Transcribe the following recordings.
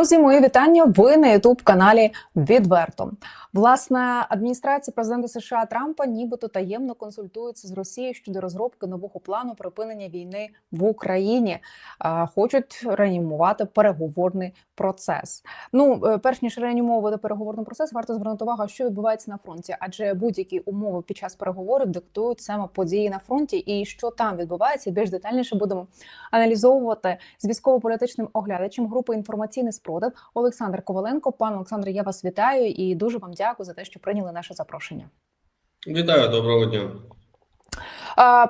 Друзі, мої вітання. Ви на ютуб каналі Відверто. Власне, адміністрація президента США Трампа нібито таємно консультується з Росією щодо розробки нового плану припинення війни в Україні. Хочуть реанімувати переговорний процес. Ну, е, перш ніж реанімовувати переговорний процес, варто звернути увагу, що відбувається на фронті, адже будь-які умови під час переговорів диктують саме події на фронті, і що там відбувається, більш детальніше будемо аналізовувати з військово-політичним оглядачем групи інформаційний спротив Олександр Коваленко. Пане Олександре, я вас вітаю і дуже вам дякую за те, що прийняли наше запрошення. Вітаю, доброго дня.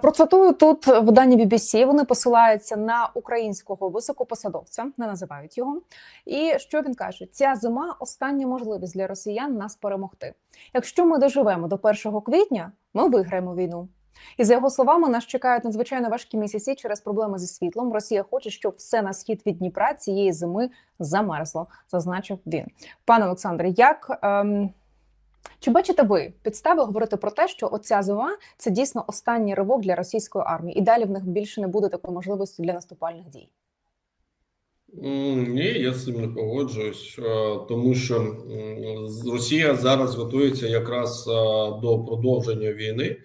Процитую тут видання BBC, Вони посилаються на українського високопосадовця, не називають його. І що він каже: ця зима остання можливість для росіян нас перемогти. Якщо ми доживемо до 1 квітня, ми виграємо війну. І за його словами, нас чекають надзвичайно важкі місяці через проблеми зі світлом. Росія хоче, щоб все на схід від Дніпра цієї зими замерзло, зазначив він. Пане Олександре, як ем, чи бачите ви підстави говорити про те, що оця зима це дійсно останній ривок для російської армії, і далі в них більше не буде такої можливості для наступальних дій? Ні, я з цим не погоджуюсь, е, тому що Росія зараз готується якраз е, до продовження війни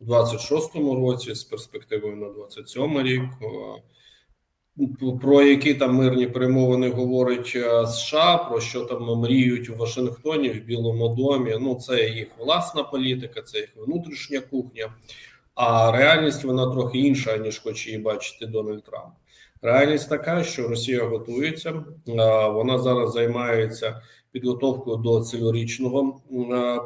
в 26-му році з перспективою на 27 рік. Е, Про які там мирні перемовини говорить е, США, про що там мріють у Вашингтоні в Білому домі. Ну, це їх власна політика, це їх внутрішня кухня. А реальність вона трохи інша, ніж хоче її бачити Дональд Трамп. Реальність така, що Росія готується. Вона зараз займається підготовкою до цілорічного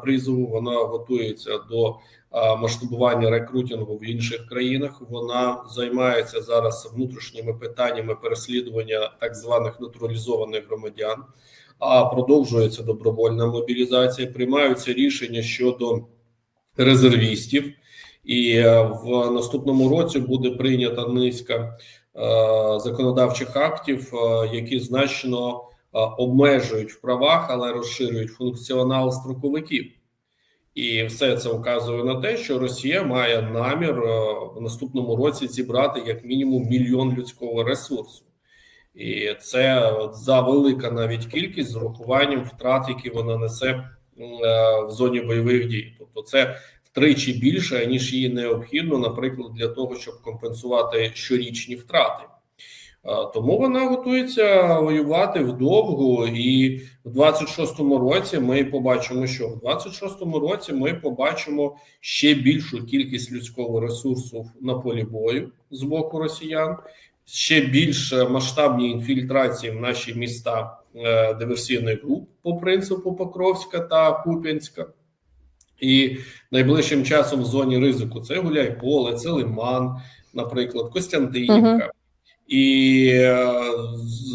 призову. Вона готується до масштабування рекрутингу в інших країнах. Вона займається зараз внутрішніми питаннями переслідування так званих натуралізованих громадян. А продовжується добровольна мобілізація. Приймаються рішення щодо резервістів. І е, в наступному році буде прийнята низка е, законодавчих актів, е, які значно обмежують в правах, але розширюють функціонал строковиків. І все це вказує на те, що Росія має намір е, в наступному році зібрати як мінімум мільйон людського ресурсу. І це за велика навіть кількість з урахуванням втрат, які вона несе е, в зоні бойових дій. Тобто, це втричі більше ніж її необхідно, наприклад, для того, щоб компенсувати щорічні втрати. Тому вона готується воювати вдовгу, і в 26-му році ми побачимо, що в 26-му році ми побачимо ще більшу кількість людського ресурсу на полі бою з боку росіян, ще більш масштабні інфільтрації в наші міста е, диверсійних груп по принципу Покровська та Куп'янська. І найближчим часом в зоні ризику це Гуляйполе, це Лиман, наприклад, Костянтинівка. І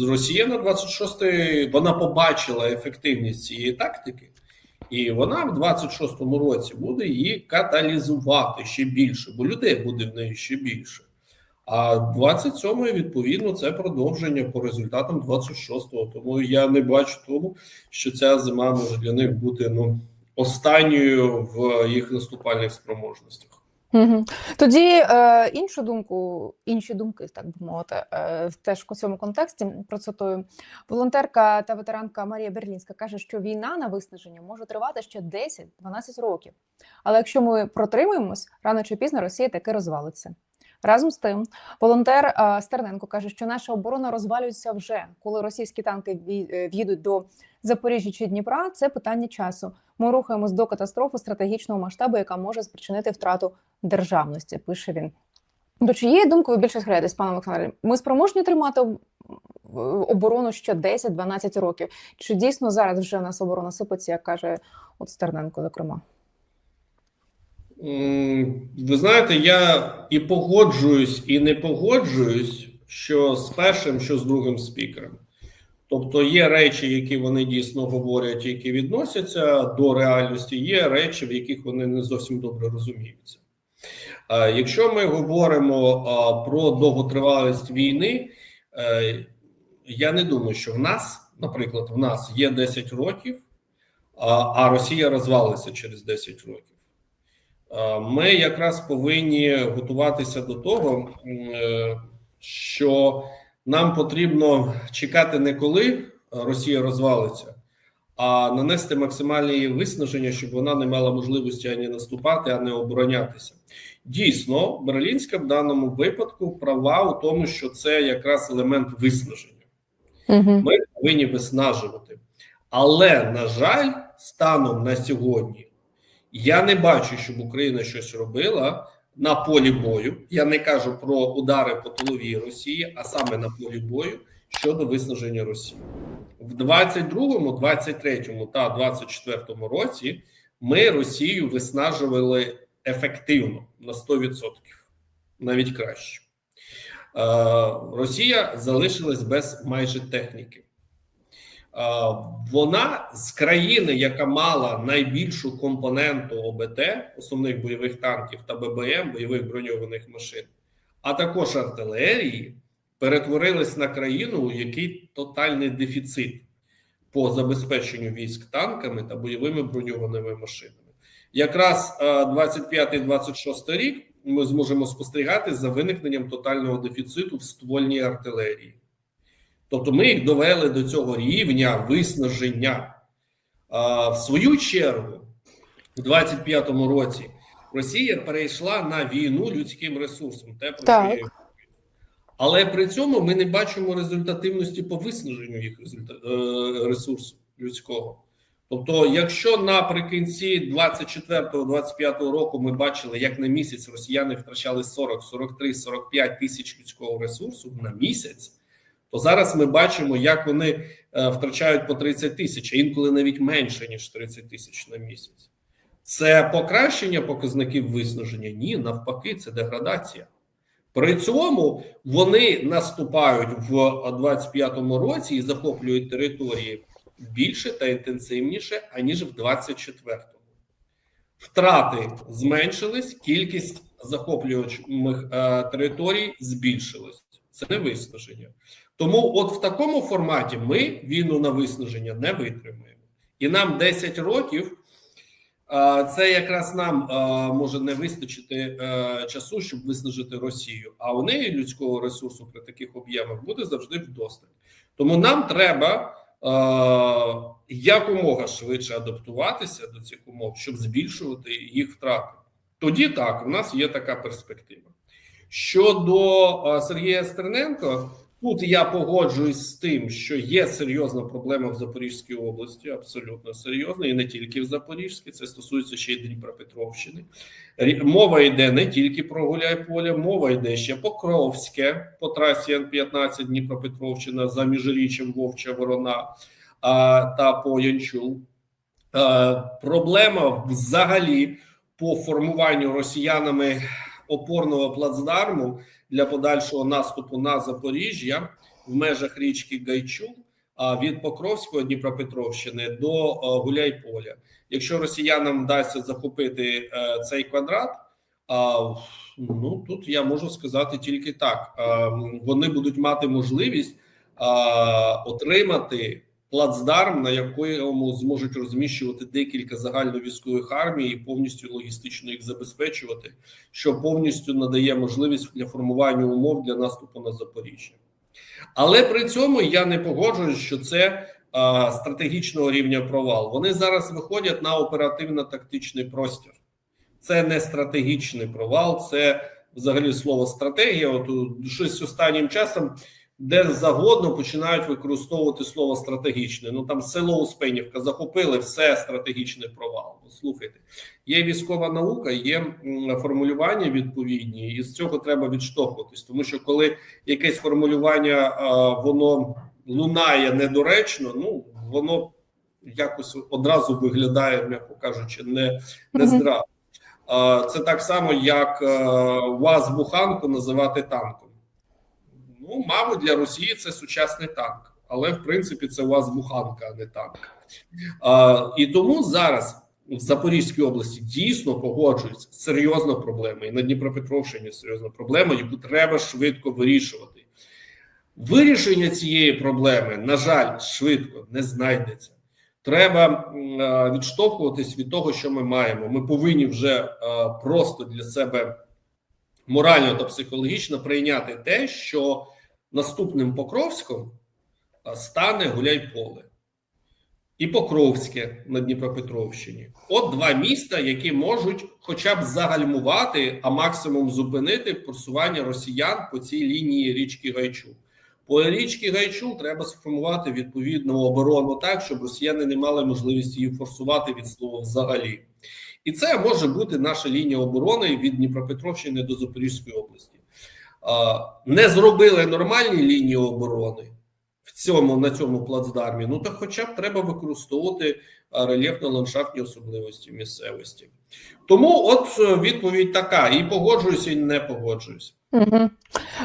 Росія на 26-й вона побачила ефективність цієї тактики, і вона в 26-му році буде її каталізувати ще більше, бо людей буде в неї ще більше. А 27-й, відповідно, це продовження по результатам 26-го. Тому я не бачу тому, що ця зима може для них бути ну останньою в їх наступальних спроможностях. Тоді е, іншу думку, інші думки, так би мовити, е, теж у цьому контексті процитую. Волонтерка та ветеранка Марія Берлінська каже, що війна на виснаження може тривати ще 10-12 років. Але якщо ми протримуємось, рано чи пізно Росія таки розвалиться. Разом з тим, волонтер е, Стерненко каже, що наша оборона розвалюється вже, коли російські танки е, в'їдуть до Запоріжжя чи Дніпра. Це питання часу. Ми рухаємось до катастрофи стратегічного масштабу, яка може спричинити втрату державності. Пише він. До чиєї думки ви більше схиляєтесь, пане Олександре? Ми спроможні тримати оборону ще 10-12 років? Чи дійсно зараз вже в нас оборона сипеться, як каже от Стерненко, зокрема? Ви знаєте, я і погоджуюсь, і не погоджуюсь, що з першим, що з другим спікером. Тобто є речі, які вони дійсно говорять, які відносяться до реальності, є речі, в яких вони не зовсім добре розуміються. Якщо ми говоримо про довготривалість війни, е, я не думаю, що в нас, наприклад, в нас є 10 років, а Росія розвалиться через 10 років. Е, Ми якраз повинні готуватися до того, е, що нам потрібно чекати не коли Росія розвалиться, а нанести максимальне виснаження, щоб вона не мала можливості ані наступати, ані оборонятися. Дійсно, Берлінська в даному випадку права у тому, що це якраз елемент виснаження. Угу. Ми повинні виснажувати. Але, на жаль, станом на сьогодні я не бачу, щоб Україна щось робила на полі бою. Я не кажу про удари по тиловій Росії, а саме на полі бою щодо виснаження Росії. В 22-му, 23-му та 24-му році ми Росію виснажували ефективно на 100%, навіть краще. Е, Росія залишилась без майже техніки. Е, Вона з країни, яка мала найбільшу компоненту ОБТ, основних бойових танків та ББМ, бойових броньованих машин, а також артилерії, перетворилась на країну, у якій тотальний дефіцит по забезпеченню військ танками та бойовими броньованими машинами. Якраз е, 25-26 рік ми зможемо спостерігати за виникненням тотального дефіциту в ствольній артилерії. Тобто ми їх довели до цього рівня виснаження. А, в свою чергу, у 25-му році Росія перейшла на війну людським ресурсом. Те, про Так. що. Але при цьому ми не бачимо результативності по виснаженню їх е, ресурсу людського. Тобто, якщо наприкінці 24-25 року ми бачили, як на місяць росіяни втрачали 40, 43, 45 тисяч людського ресурсу на місяць, то зараз ми бачимо, як вони е, втрачають по 30 тисяч, а інколи навіть менше ніж 30 тисяч на місяць. Це покращення показників виснаження? Ні, навпаки, це деградація. При цьому вони наступають в 25-му році і захоплюють території більше та інтенсивніше, аніж в 24-му. Втрати зменшились, кількість захоплюваних е, територій збільшилась. Це не виснаження. Тому, от в такому форматі ми війну на виснаження не витримуємо. І нам 10 років. Це якраз нам може не вистачити е, часу, щоб виснажити Росію. А у неї людського ресурсу при таких об'ємах буде завжди вдосталь. Тому нам треба якомога швидше адаптуватися до цих умов, щоб збільшувати їх втрати. Тоді так, у нас є така перспектива. Щодо Сергія Стерненко, тут я погоджуюсь з тим, що є серйозна проблема в Запорізькій області, абсолютно серйозна, і не тільки в Запорізькій, це стосується ще й Дніпропетровщини. Мова йде не тільки про Гуляйполе, мова йде ще Покровське по трасі Н-15 Дніпропетровщина за міжріччям Вовча Ворона та по Янчул. Проблема взагалі по формуванню росіянами опорного плацдарму для подальшого наступу на Запоріжжя в межах річки Гайчул від Покровського Дніпропетровщини до Гуляйполя. Якщо росіянам вдасться захопити е, цей квадрат, ну тут я можу сказати тільки так: вони будуть мати можливість отримати плацдарм, на якому зможуть розміщувати декілька загальновійськових армій і повністю логістично їх забезпечувати, що повністю надає можливість для формування умов для наступу на Запоріжжя. Але при цьому я не погоджуюсь, що це а, стратегічного рівня провал. Вони зараз виходять на оперативно-тактичний простір. Це не стратегічний провал, це взагалі слово стратегія. От щось останнім часом де завгодно починають використовувати слово стратегічне. Ну там село Успенівка захопили все стратегічний провал. Ну, Слухайте, є військова наука, є формулювання відповідні, і з цього треба відштовхуватись, тому що коли якесь формулювання воно лунає недоречно, ну воно якось одразу виглядає, м'яко кажучи, не, не здраво. Це так само, як е, УАЗ-буханку називати танком. Ну, мабуть, для Росії це сучасний танк, але в принципі це УАЗ-буханка, а не танк. А, і тому зараз в Запорізькій області дійсно погоджуються серйозна проблема, і на Дніпропетровщині серйозна проблема, яку треба швидко вирішувати. Вирішення цієї проблеми, на жаль, швидко не знайдеться. Треба відштовхуватись від того, що ми маємо. Ми повинні вже е, просто для себе морально та психологічно прийняти те, що наступним Покровськом стане Гуляйполе і Покровське на Дніпропетровщині. От два міста, які можуть хоча б загальмувати, а максимум зупинити просування росіян по цій лінії річки Гайчу. По річці Гайчу треба сформувати відповідну оборону так, щоб росіяни не мали можливості її форсувати від слова взагалі. І це може бути наша лінія оборони від Дніпропетровщини до Запорізької області. Не зробили нормальні лінії оборони в цьому на цьому плацдармі. Ну то хоча б треба використовувати рельєфно-ландшафтні особливості місцевості. Тому, от е, відповідь така: і погоджуюся, і не погоджуюся. Угу.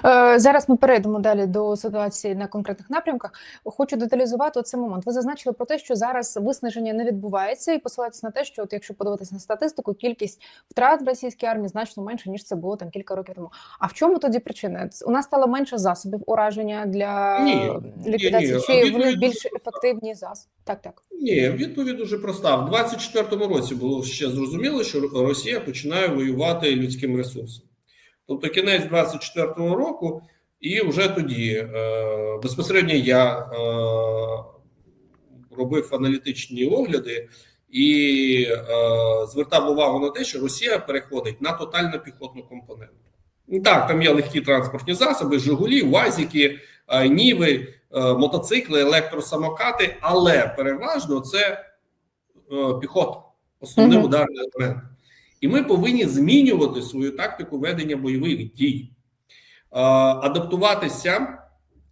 Е, зараз ми перейдемо далі до ситуації на конкретних напрямках. Хочу деталізувати цей момент. Ви зазначили про те, що зараз виснаження не відбувається, і посилається на те, що от якщо подивитися на статистику, кількість втрат в російській армії значно менше ніж це було там кілька років тому. А в чому тоді причина? У нас стало менше засобів ураження для Ні, ліквідації, ні, ні. чи вони більш ефективні засоби? Так, так. Ні, відповідь дуже проста. В 24-му році було ще зрозуміло, що Росія починає воювати людським ресурсом. Тобто кінець 24-го року, і вже тоді е, безпосередньо я е, робив аналітичні огляди і е, звертав увагу на те, що Росія переходить на тотально піхотну компоненту. Ну, Так, там є легкі транспортні засоби, Жигулі, УАЗіки, е, Ніви, мотоцикли, електросамокати, але переважно це піхота, основний ударний елемент. І ми повинні змінювати свою тактику ведення бойових дій, адаптуватися,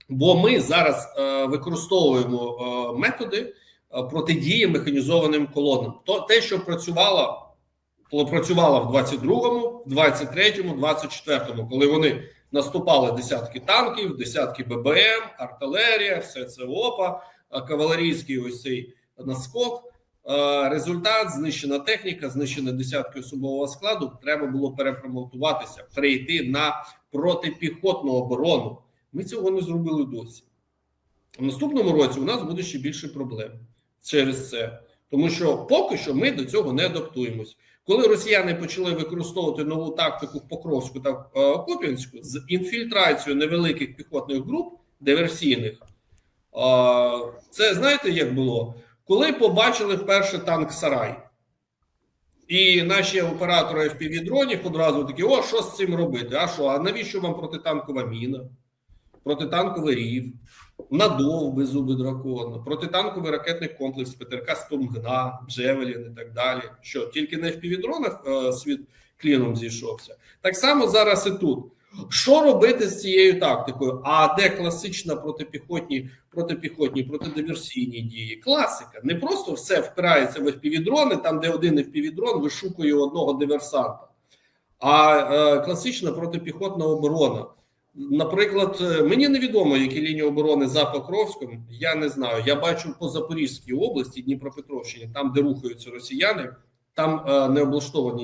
бо ми зараз е, використовуємо е, методи е, протидії механізованим колонам. То те, що працювало, коли працювало в 22-му, 23-му, 24-му, коли вони наступали десятки танків, десятки ББМ, артилерія, все це ОПА, кавалерійський ось цей наскок. Е, Результат знищена техніка, знищені десятки особового складу. Треба було переформатуватися, перейти на протипіхотну оборону. Ми цього не зробили досі. В наступному році у нас буде ще більше проблем через це, тому що поки що ми до цього не адаптуємось. Коли росіяни почали використовувати нову тактику в Покровську та е, Куп'янську з інфільтрацією невеликих піхотних груп диверсійних, е, це знаєте, як було? Коли побачили вперше танк Сарай, і наші оператори FPV-дронів одразу такі: о, що з цим робити? А що? А навіщо вам протитанкова міна? Протитанковий рів, надов без зуби дракона, протитанковий ракетний комплекс ПТРК Стомгна, Джевелін і так далі. Що тільки на FPV-дронах е, світ кліном зійшовся. Так само зараз і тут. Що робити з цією тактикою? А де класична протипіхотні, протипіхотні, протидиверсійні дії? Класика. Не просто все впирається в FPV-дрони, там, де один FPV-дрон вишукує одного диверсанта, а е, класична протипіхотна оборона. Наприклад, е, мені невідомо, які лінії оборони за Покровськом. Я не знаю. Я бачу по Запорізькій області, Дніпропетровщині, там, де рухаються росіяни, там е, не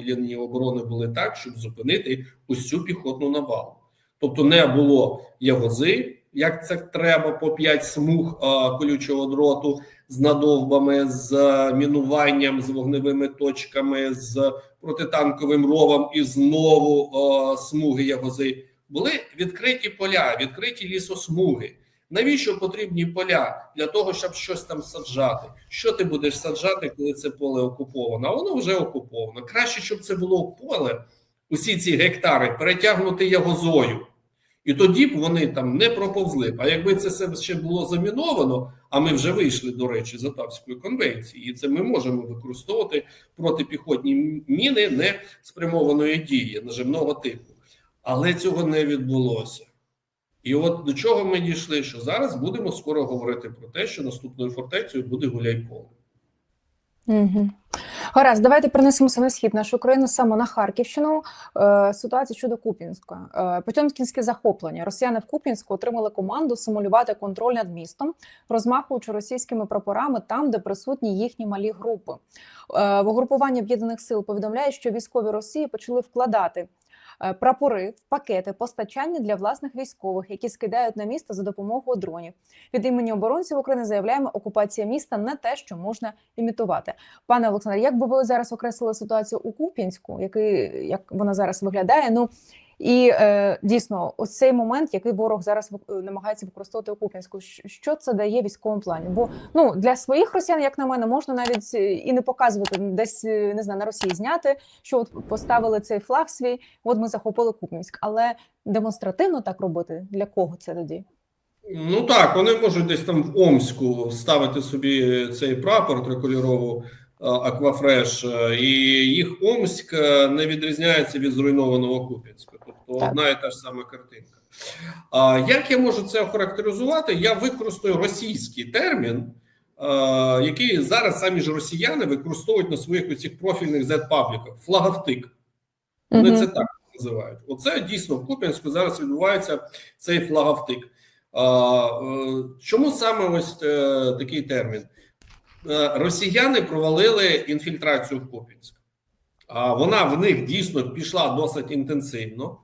лінії оборони були так, щоб зупинити цю піхотну навалу. Тобто, не було ягози, як це треба, по 5 смуг е, колючого дроту з надовбами, з е, мінуванням, з вогневими точками, з протитанковим ровом і знову е, смуги ягози. Були відкриті поля, відкриті лісосмуги. Навіщо потрібні поля для того, щоб щось там саджати? Що ти будеш саджати, коли це поле окуповано? Воно вже окуповано. Краще, щоб це було поле, усі ці гектари перетягнути ягозою, і тоді б вони там не проповзли. А якби це все ще було заміновано, а ми вже вийшли, до речі, з Отавської конвенції, і це ми можемо використовувати протипіхотні міни не спрямованої дії наживного типу. Але цього не відбулося. І от до чого ми дійшли, що зараз будемо скоро говорити про те, що наступною фортецею буде Гуляйполе. Угу. Гаразд, давайте перенесемося на схід нашої країни саме на Харківщину. Е, ситуація щодо Куп'янська. Е, Потьомкінське захоплення. Росіяни в Куп'янську отримали команду симулювати контроль над містом, розмахуючи російськими прапорами там, де присутні їхні малі групи. Е, в угрупуванні об'єднаних сил повідомляє, що військові Росії почали вкладати. Е, Прапори пакети постачання для власних військових, які скидають на місто за допомогою дронів. Від імені оборонців України заявляємо, окупація міста не те, що можна імітувати. Пане Олександре, як би ви зараз окреслили ситуацію у Куп'янську, який як вона зараз виглядає? Ну І е, дійсно, ось цей момент, який ворог зараз вик- намагається використовувати у Куп'янську, що це дає військовому плані? Бо ну для своїх росіян, як на мене, можна навіть е, і не показувати десь е, не знаю на Росії зняти, що от поставили цей флаг свій. От ми захопили Куп'янськ, але демонстративно так робити для кого це тоді? Ну так, вони можуть десь там в Омську ставити собі цей прапор трикольорову е, Аквафреш, е, і їх Омськ е, не відрізняється від зруйнованого Куп'янська. Тобто Так. одна і та ж сама картинка. А як я можу це охарактеризувати? Я використаю російський термін, е, який зараз самі ж росіяни використовують на своїх оцих профільних Z-пабліках флаговтик. Вони Мгм. це так називають. Оце дійсно в Куп'янську зараз відбувається цей флаговтик. Е, Чому саме ось е, такий термін? Е, Росіяни провалили інфільтрацію в Куп'янськ. А Вона в них дійсно пішла досить інтенсивно.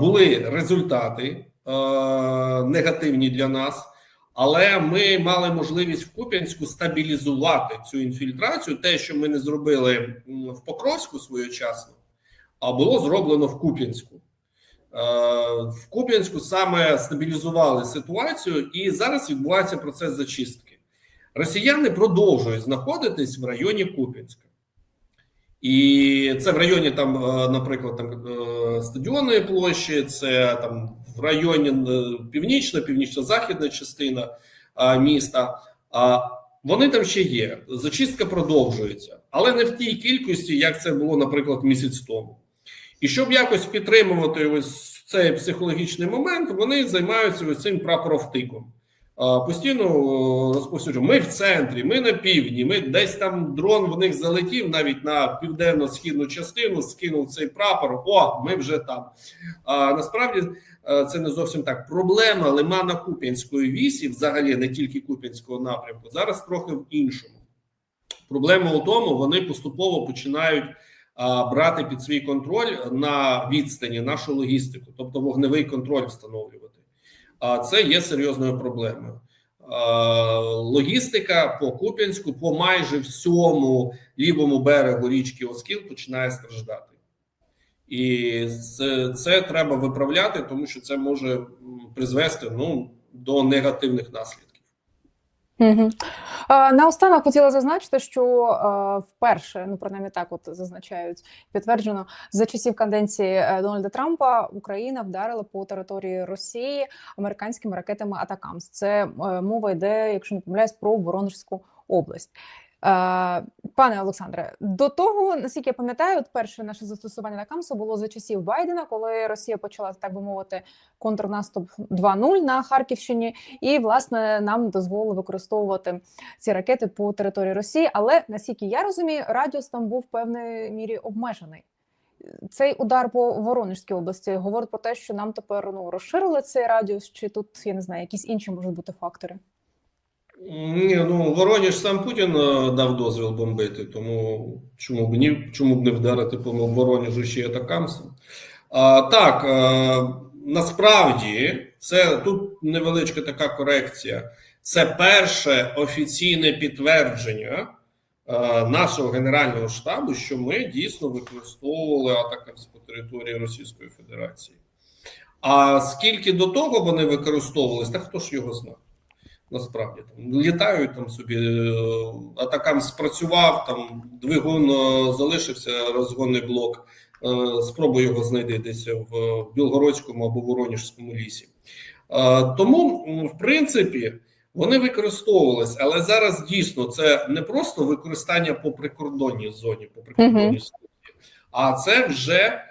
Були результати е, негативні для нас, але ми мали можливість в Куп'янську стабілізувати цю інфільтрацію. Те, що ми не зробили в Покровську своєчасно, а було зроблено в Куп'янську. Е, В Куп'янську саме стабілізували ситуацію, і зараз відбувається процес зачистки. Росіяни продовжують знаходитись в районі Куп'янська. І це в районі, там, е, наприклад, там е, стадіонної площі, це там в районі е, північна, північно-західна частина міста. А вони там ще є. Зачистка продовжується, але не в тій кількості, як це було, наприклад, місяць тому. І щоб якось підтримувати ось цей психологічний момент, вони займаються ось цим прапоровтиком. Постійно о, розповсюджують. Ми в центрі, ми на півдні, ми десь там дрон в них залетів навіть на південно-східну частину, скинув цей прапор. О, ми вже там. А насправді е, це не зовсім так. Проблема лимана Куп'янської вісі, взагалі не тільки Куп'янського напрямку, зараз трохи в іншому. Проблема у тому, вони поступово починають брати під свій контроль на відстані нашу логістику, тобто вогневий контроль встановлювати. А це є серйозною проблемою. Логістика по Куп'янську, по майже всьому лівому берегу річки Оскіл починає страждати. І це, це треба виправляти, тому що це може призвести ну, до негативних наслідків. Угу. Наостанок хотіла зазначити, що вперше, ну принаймні так, от зазначають підтверджено за часів каденції е, Дональда Трампа Україна вдарила по території Росії американськими ракетами Атакамс. Це е, мова йде, якщо не помиляюсь, про Воронежську область. Е, Пане Олександре, до того, наскільки я пам'ятаю, от перше наше застосування Атакамсу було за часів Байдена, коли Росія почала так би мовити контрнаступ 2.0 на Харківщині, і власне нам дозволили використовувати ці ракети по території Росії. Але наскільки я розумію, радіус там був в певній мірі обмежений. Цей удар по Воронежській області говорить про те, що нам тепер ну розширили цей радіус, чи тут я не знаю, якісь інші можуть бути фактори. Ні, ну Вороніж сам Путін е, дав дозвіл бомбити, тому чому б ні, чому б не вдарити по Вороніжу ще атакамсом? А, так, е, насправді це тут невеличка така корекція. Це перше офіційне підтвердження е, нашого генерального штабу, що ми дійсно використовували атакамс по території Російської Федерації. А скільки до того вони використовувалися, та хто ж його знає? Насправді там літають там собі, е, атакам спрацював, там двигун е, залишився, розгонний блок. Е, Спробуй його знайти десь в Білгородському або Воронежському лісі. Тому, в принципі, вони використовувалися, але зараз дійсно це не просто використання по прикордонній зоні, по прикордонній смузі, а це вже,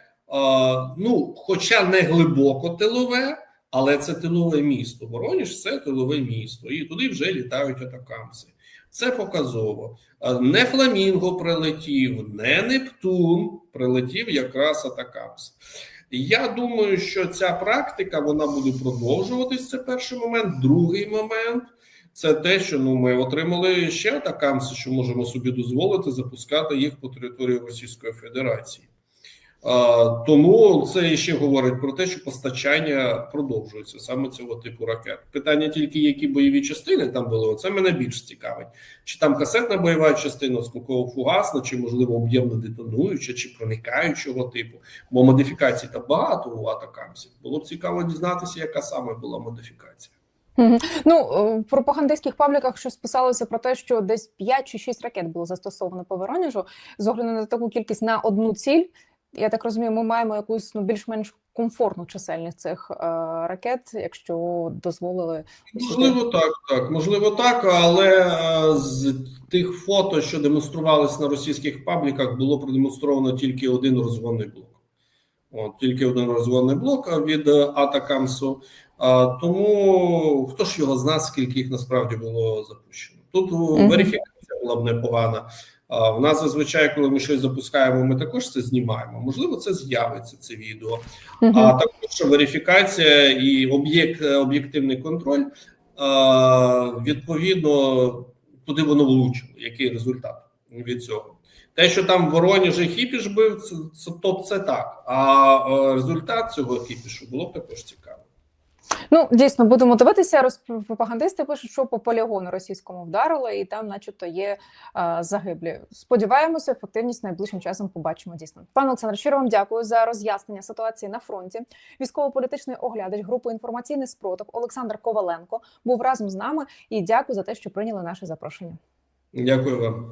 ну, хоча не глибоко тилове, але це тилове місто. Вороніж це тилове місто, і туди вже літають атакамси. Це показово. Не Фламінго прилетів, не Нептун прилетів якраз атакамс. Я думаю, що ця практика вона буде продовжуватись. Це перший момент. Другий момент це те, що ну ми отримали ще атакамси, що можемо собі дозволити запускати їх по території Російської Федерації. Тому це ще говорить про те, що постачання продовжується саме цього типу ракет. Питання тільки які бойові частини там були. Це мене більш цікавить. Чи там касетна бойова частина скуково-фугасна, чи можливо об'ємно детонуюча, чи проникаючого типу. Бо модифікацій там багато у атакамсів. Було б цікаво дізнатися, яка саме була модифікація. Ну е, в пропагандистських пабліках щось писалося про те, що десь 5 чи 6 ракет було застосовано по Воронежу з огляду на таку кількість на одну ціль. Я так розумію, ми маємо якусь ну більш-менш комфортну чисельність цих е, ракет, якщо дозволили Можливо, так, так, можливо, так, але е, з тих фото, що демонструвалися на російських пабліках, було продемонстровано тільки один розгонний блок. От, тільки один розгонний блок від е, Атакамсу. А, тому хто ж його зна, скільки їх насправді було запущено? Тут Мгм. верифікація була б непогана. В нас зазвичай, коли ми щось запускаємо, ми також це знімаємо. Можливо, це з'явиться це відео. Мгм. А також верифікація і об'єкт об'єктивний контроль. е, Відповідно, куди воно влучило, який результат від цього. Те, що там в Воронежі хіпіш бив, це, це, то це так. А е, результат цього хіпішу було б також цікаво. Ну, дійсно, будемо дивитися. Роз- Пропагандисти пишуть, що по полігону російському вдарили, і там, начебто, є е, загиблі. Сподіваємося, ефективність найближчим часом побачимо. Дійсно, пане Олександр, щиро вам дякую за роз'яснення ситуації на фронті. Військово-політичний оглядач групи інформаційний спротив Олександр Коваленко був разом з нами. І дякую за те, що прийняли наше запрошення. Дякую вам.